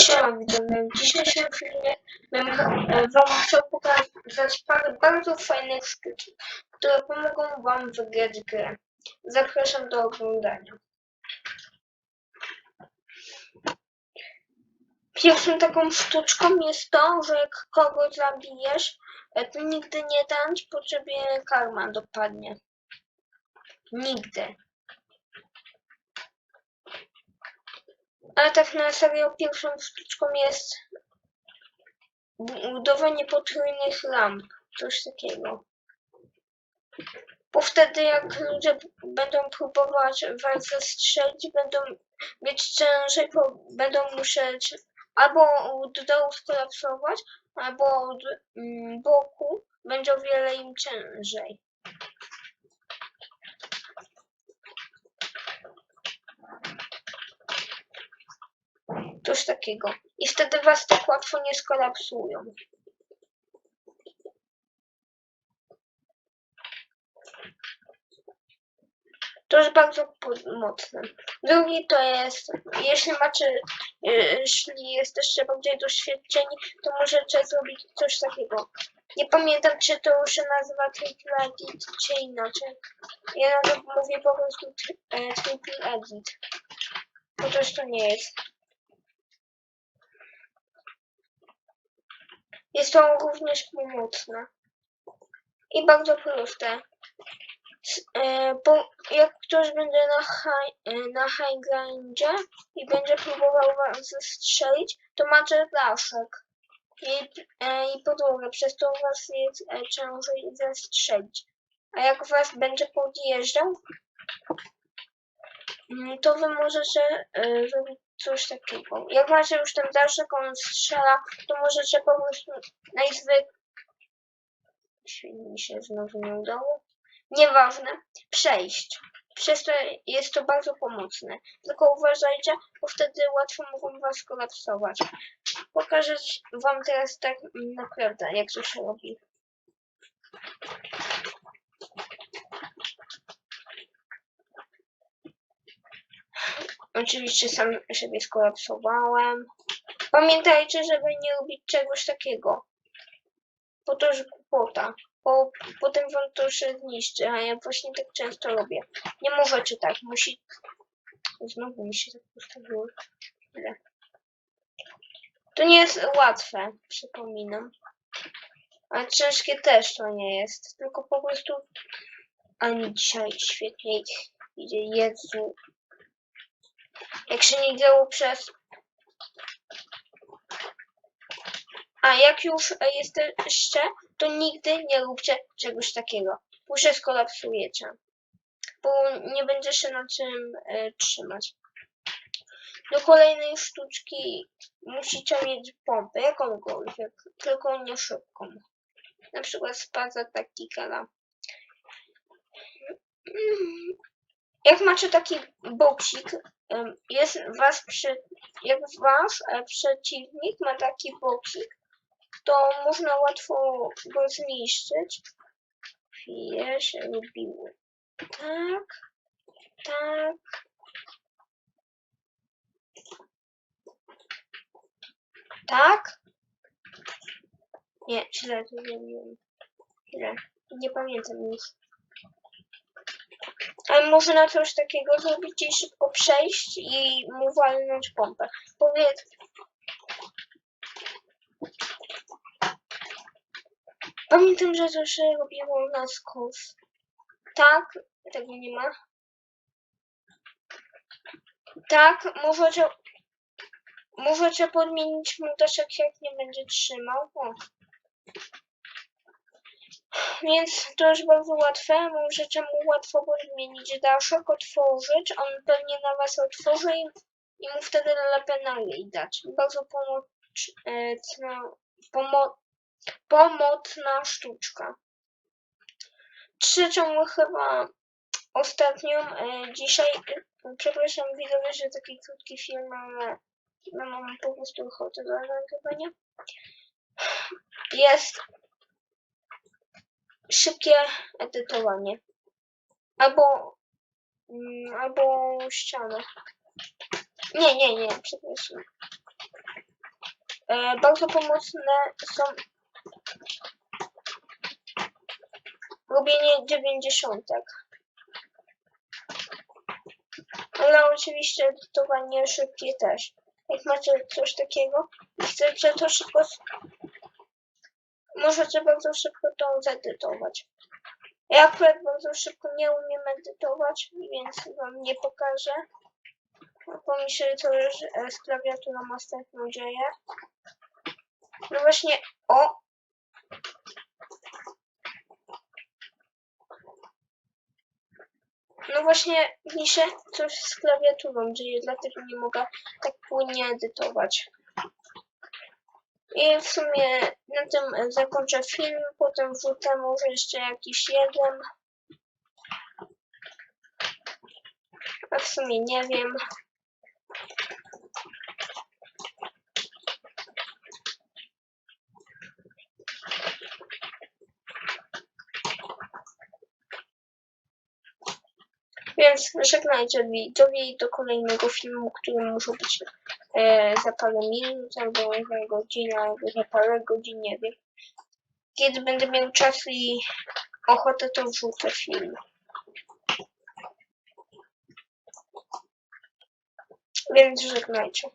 Siema widzowie, w dzisiejszym filmie bym e, wam chciał pokazać parę bardzo fajnych sztuczek, które pomogą wam wygrać grę. Zapraszam do oglądania. Pierwszą taką sztuczką jest to, że jak kogoś zabijesz, e, to nigdy nie tańcz, po ciebie karma dopadnie. Nigdy. Ale tak na serio pierwszą sztuczką jest budowanie potrójnych lamp. Coś takiego. Bo wtedy jak ludzie będą próbować was zastrzelić, będą mieć ciężej, bo będą musieć albo do dołu skolapsować, albo od mm, boku będzie o wiele im ciężej. Coś takiego. I wtedy was tak łatwo nie skolapsują. To jest bardzo mocne. Drugi to jest, jeśli macie, jeśli jesteście bardziej doświadczeni, to możecie zrobić coś takiego. Nie pamiętam, czy to już się nazywa triple edit, czy inaczej. Ja nawet mówię po prostu tri- triple edit. Bo też to nie jest. Jest to również pomocne. I bardzo proste. E, Bo jak ktoś będzie na high, e, na high grindzie i będzie próbował was zastrzelić, to macie daszek i, e, i podłogę, przez to was jest e, ciężej zastrzelić. A jak was będzie podjeżdżał, mm, to wy możecie zrobić coś takiego. Jak macie już ten daszek, on strzela, to możecie po prostu najzwyk... Świetnie mi się znowu nie udało. Nieważne, przejść. Przez to jest to bardzo pomocne. Tylko uważajcie, bo wtedy łatwo mogą was kolapsować. Pokażę wam teraz tak naprawdę, jak to się robi. Oczywiście sam siebie skolapsowałem. Pamiętajcie, żeby nie robić czegoś takiego. Bo to już głupota. Bo potem wam to się zniszczy, a ja właśnie tak często robię. Nie możecie tak, musi... Znowu mi się tak. Chwilę. To nie jest łatwe, przypominam. A ciężkie też to nie jest, tylko po prostu... Ani dzisiaj świetnie idzie, Jezu. Jak się nie działo przez... A jak już jesteście, to nigdy nie róbcie czegoś takiego. Się skolapsujecie. Bo nie będzie się na czym e, trzymać. Do kolejnej sztuczki musicie mieć pompę, jakąkolwiek, tylko nie szybką. Na przykład spaza taktikala. Jak macie taki boksik, jest was przy, jak wasz e, przeciwnik ma taki boksik, to można łatwo go zniszczyć. Chwilę się robiło. Tak, tak. Tak? Nie, źle to zrobiłem. Źle. Nie pamiętam już. Ale można coś takiego zrobić i szybko przejść i mu walnąć pompę. Powiedz. Pamiętam, że się robiło na skos. Tak, tego nie ma. Tak, możecie, możecie podmienić mu daszek, jak nie będzie trzymał. O. Więc to jest bardzo łatwe. Możecie mu łatwo podmienić daszek, otworzyć. On pewnie na was otworzy i, i mu wtedy lepiej nalej dać. Bardzo pomocna, pomo, pomocna sztuczka. Trzecią chyba ostatnią e, dzisiaj, e, przepraszam widzowie, że taki krótki film, ale no, mam po prostu ochotę do nagrywania. Jest szybkie edytowanie. Albo, mm, albo ścianę. Nie, nie, nie, przepraszam. e, bardzo pomocne są robienie dziewięćdziesiątek. Ale oczywiście edytowanie szybkie też. Jak macie coś takiego i chcecie to szybko, możecie bardzo szybko to zedytować. Ja akurat bardzo szybko nie umiem edytować, więc wam nie pokażę. Pomyślę to, że e, z klawiaturą następną dzieje. No właśnie, o! No właśnie, mi się coś z klawiaturą dzieje, dlatego nie mogę tak płynnie edytować. I w sumie na tym zakończę film, potem wrzucę może jeszcze jakiś jeden. A w sumie nie wiem. Więc żegnajcie widzowie i do kolejnego filmu, który może być e, za parę minut albo za godzinę, albo za parę godzin, nie wiem. Kiedy będę miał czas i ochotę, to wrzucę film. Więc żegnajcie.